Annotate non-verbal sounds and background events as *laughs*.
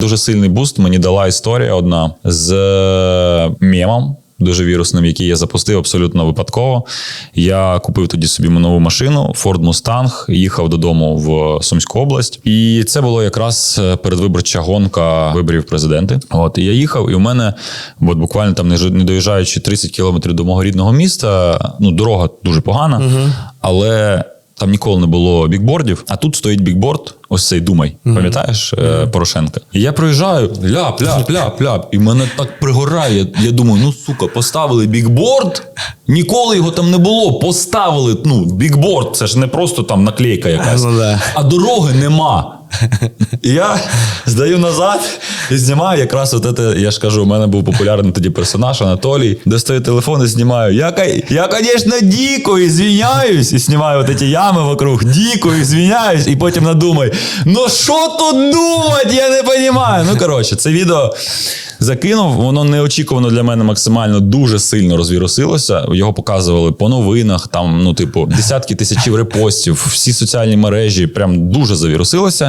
Дуже сильний буст мені дала історія одна з е, мемом. Дуже вірусним, який я запустив абсолютно випадково. Я купив тоді собі нову машину Ford Mustang, їхав додому в Сумську область, і це було якраз е, передвиборча гонка виборів президенти. От і я їхав, і у мене, от буквально там не доїжджаючи 30 кілометрів до мого рідного міста, ну дорога дуже погана, але там ніколи не було бікбордів. А тут стоїть бікборд. Ось цей думай, пам'ятаєш е, Порошенка? І я проїжджаю, ляп, ляп, *laughs* ляп, ляп. І мене так пригорає. Я думаю, ну сука, поставили бікборд. Ніколи його там не було. Поставили. Ну, бікборд, це ж не просто там наклейка якась, Ну а дороги нема. *laughs* І я здаю назад і знімаю якраз от це, я ж кажу, у мене був популярний тоді персонаж Анатолій. Достаю телефон і знімаю. Я, я звісно, дико извиняюсь. І знімаю от ці ями вокруг. Дико извиняюсь. І потім надумаю, ну що тут думати, я не розумію. Ну, коротше, це відео закинув. Воно неочікувано для мене максимально дуже сильно розвірусилося. Його показували по новинах, там, ну, типу, десятки тисячів репостів, всі соціальні мережі прям дуже завірусилося.